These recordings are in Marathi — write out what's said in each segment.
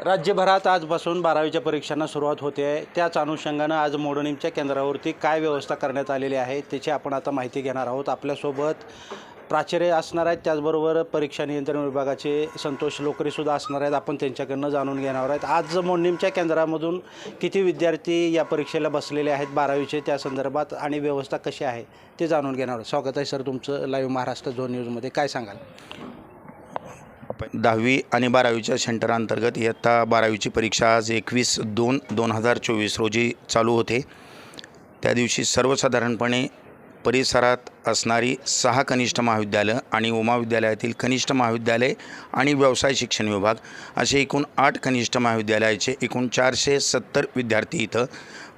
राज्यभरात आजपासून बारावीच्या परीक्षांना सुरुवात होते आहे. त्याच अनुषंगानं आज मोडणीमच्या केंद्रावरती काय व्यवस्था करण्यात आलेली आहे त्याची आपण आता माहिती घेणार आहोत. आपल्यासोबत प्राचार्य असणार आहेत त्याचबरोबर परीक्षा नियंत्रण विभागाचे संतोष लोकरीसुद्धा असणार आहेत. आपण त्यांच्याकडनं जाणून घेणार आहेत. आज मोडणीमच्या केंद्रामधून किती विद्यार्थी या परीक्षेला बसलेले आहेत बारावीचे त्या संदर्भात आणि व्यवस्था कशी आहे ते जाणून घेणार आहोत. स्वागत आहे सर तुमचं लाईव्ह महाराष्ट्र झोन न्यूजमध्ये. काय सांगाल? दहावी आणि बारावीच्या सेंटर अंतर्गत इयत्ता बारावीची परीक्षा आज एकवीस दोन दोन हजार चोवीस रोजी चालू होते. त्या दिवशी सर्वसाधारणपणे परिसरात असणारी सहा कनिष्ठ महाविद्यालय आणि उमा विद्यालयातील कनिष्ठ महाविद्यालय आणि व्यवसाय शिक्षण विभाग असे एकूण आठ कनिष्ठ महाविद्यालयाचे एकूण चारशे सत्तर विद्यार्थी इथं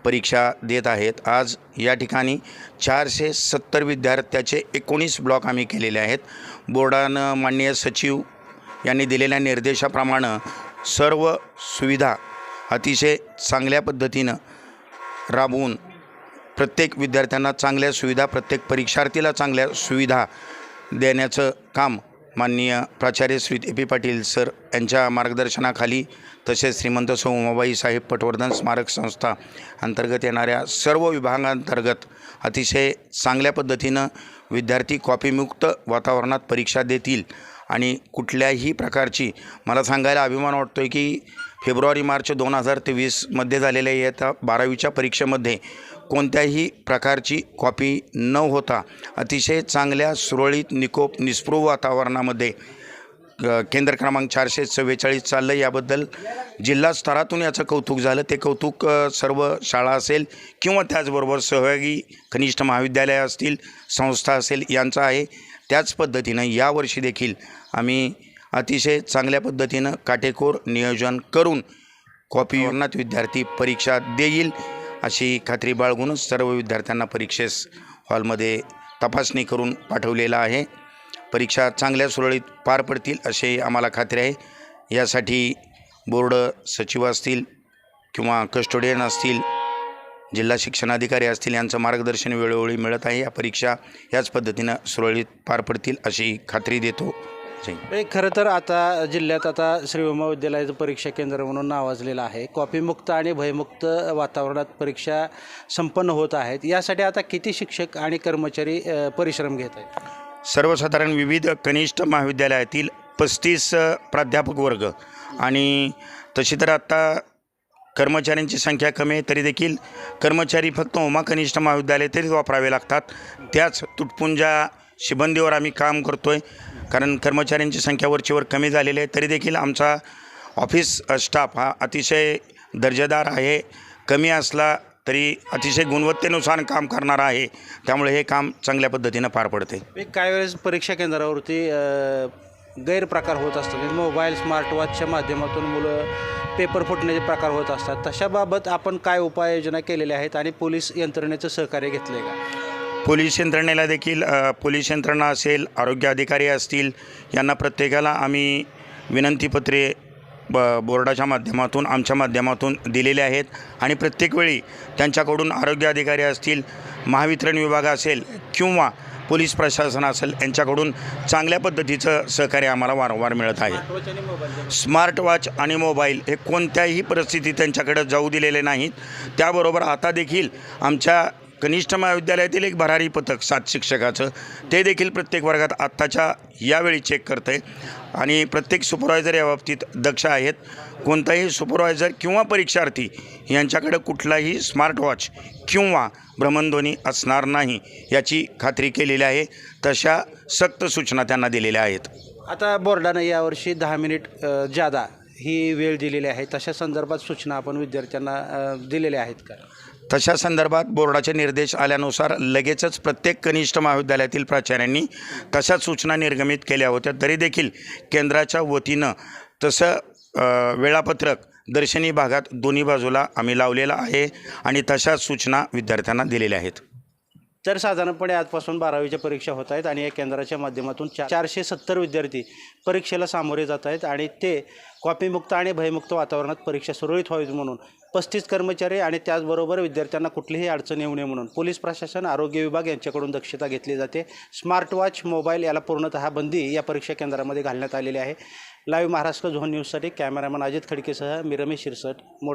परीक्षा देत आहेत. आज या ठिकाणी चारशे सत्तर विद्यार्थ्याचे एकोणीस ब्लॉक आम्ही केलेले आहेत. बोर्डानं माननीय सचिव यांनी दिलेल्या निर्देशाप्रमाणे सर्व सुविधा अतिशय चांगल्या पद्धतीनं राबवून प्रत्येक विद्यार्थ्यांना चांगल्या सुविधा प्रत्येक परीक्षार्थीला चांगल्या सुविधा देण्याचं काम माननीय प्राचार्य Shri A P Patil sir यांच्या मार्गदर्शनाखाली तसेच श्रीमंत सौ उमाबाई साहेब पटवर्धन स्मारक संस्था अंतर्गत येणाऱ्या सर्व विभागांतर्गत अतिशय चांगल्या पद्धतीनं विद्यार्थी कॉपीमुक्त वातावरणात परीक्षा देतील आणि कुठल्याही प्रकारची मला सांगायला अभिमान वाटतो आहे की फेब्रुवारी मार्च दोन हजार तेवीसमध्ये झालेल्या येत्या बारावीच्या परीक्षेमध्ये कोणत्याही प्रकारची कॉपी न होता अतिशय चांगल्या सुरळीत निकोप निस्पृह वातावरणामध्ये केंद्र क्रमांक चारशे चव्वेचाळीस चाललं याबद्दल जिल्हा स्तरातून याचं कौतुक झालं. ते कौतुक सर्व शाळा असेल किंवा त्याचबरोबर सहयोगी कनिष्ठ महाविद्यालय असतील संस्था असेल यांचं आहे. त्याच पद्धतीनं यावर्षी देखील आम्ही अतिशय चांगल्या पद्धतीनं काटेकोर नियोजन करून कॉपीवरणात विद्यार्थी परीक्षा देईल अशी खात्री बाळगूनच सर्व विद्यार्थ्यांना परीक्षेस हॉलमध्ये तपासणी करून पाठवलेलं आहे. परीक्षा चांगल्या सुरळीत पार पडतील असे आम्हाला खात्री आहे. यासाठी बोर्ड सचिव असतील किंवा कस्टोडियन असतील जिल्हा शिक्षणाधिकारी असतील यांचं मार्गदर्शन वेळोवेळी मिळत आहे. या परीक्षा याच पद्धतीनं सुरळीत पार पडतील अशी खात्री देतो. हे खरं तर आता जिल्ह्यात आता श्री उमा विद्यालयाचं परीक्षा केंद्र म्हणून नावाजलेलं आहे. कॉपीमुक्त आणि भयमुक्त वातावरणात परीक्षा संपन्न होत आहेत. यासाठी आता किती शिक्षक आणि कर्मचारी परिश्रम घेत आहेत? सर्वसाधारण विविध कनिष्ठ महाविद्यालयातील पस्तीस प्राध्यापक वर्ग. आणि तशी तर आत्ता कर्मचाऱ्यांची संख्या कमी आहे तरी देखील कर्मचारी फक्त उमा कनिष्ठ महाविद्यालय तरीच वापरावे लागतात. त्याच तुटपुंजा शिबंदीवर आम्ही काम करतो आहे कारण कर्मचाऱ्यांची संख्या वरचीवर कमी झालेली आहे तरी देखील आमचा ऑफिस स्टाफ हा अतिशय दर्जेदार आहे. कमी असला तरी अतिशय गुणवत्तेनुसार काम करणारा आहे. त्यामुळे हे काम चांगल्या पद्धतीनं पार पडते. एक काही वेळेस परीक्षा केंद्रावरती गैरप्रकार होत असतात. म्हणजे मोबाईल स्मार्टवॉचच्या माध्यमातून मुलं पेपर फुटण्याचे प्रकार होत असतात. तशाबाबत आपण काय उपाययोजना केलेल्या आहेत आणि पोलीस यंत्रणेचं सहकार्य घेतलं आहे का? पोलीस यंत्रणेला देखील पोलीस यंत्रणा असेल आरोग्य अधिकारी असतील यांना प्रत्येकाला आम्ही विनंतीपत्रे ब बोर्डाच्या माध्यमातून आमच्या माध्यमातून दिलेले आहेत. आणि प्रत्येक वेळी त्यांच्याकडून आरोग्य अधिकारी असतील महावितरण विभाग असेल किंवा पोलीस प्रशासन असेल यांच्याकडून चांगल्या पद्धतीचं सहकार्य आम्हाला वारंवार मिळत आहे. स्मार्ट वॉच आणि मोबाईल हे कोणत्याही परिस्थितीत त्यांच्याकडे जाऊ दिलेले नाहीत. त्याबरोबर आता देखील आमच्या कनिष्ठ महाविद्यालयातील एक भरारी पथक सात शिक्षकाचं ते देखील प्रत्येक वर्गात आत्ताच्या यावेळी चेक करतं आहे आणि प्रत्येक सुपरवायझर याबाबतीत दक्ष आहेत. कोणताही सुपरवायझर किंवा परीक्षार्थी यांच्याकडे कुठलाही स्मार्ट वॉच किंवा भ्रमणध्वनी असणार नाही याची खात्री केलेली आहे. तशा सक्त सूचना त्यांना दिलेल्या आहेत. आता बोर्डानं यावर्षी दहा मिनिट जादा ही वेळ दिलेली आहे. तशा संदर्भात सूचना आपण विद्यार्थ्यांना दिलेल्या आहेत का? तशा संदर्भात बोर्डाचे निर्देश आल्यानुसार लगेचच प्रत्येक कनिष्ठ महाविद्यालयातील प्राचार्यांनी तशाच सूचना निर्गमित केल्या होत्या. तरी देखील केंद्राच्या वतीनं तसं वेळापत्रक दर्शनी भागात दोन्ही बाजूला आम्ही लावलेलं आहे आणि तशाच सूचना विद्यार्थ्यांना दिलेल्या आहेत. तर साधारणपणे आजपासून बारावीच्या परीक्षा होत आहेत आणि या केंद्राच्या माध्यमातून चा चारशे सत्तर विद्यार्थी परीक्षेला सामोरे जात आहेत आणि ते कॉपीमुक्त आणि भयमुक्त वातावरणात परीक्षा सुरळीत व्हावीत म्हणून पस्तीस कर्मचारी आणि त्याचबरोबर विद्यार्थ्यांना कुठलीही अडचण येऊ नये म्हणून. पोलीस प्रशासन आरोग्य विभाग यांच्याकडून दक्षता घेतली जाते. स्मार्ट वॉच मोबाईल याला पूर्णतः बंदी या परीक्षा केंद्रामध्ये घालण्यात आलेली आहे. लाईव्ह महाराष्ट्र झोन न्यूजसाठी कॅमेरामॅन अजित खडकेसह मी रमेश शिरसट मोड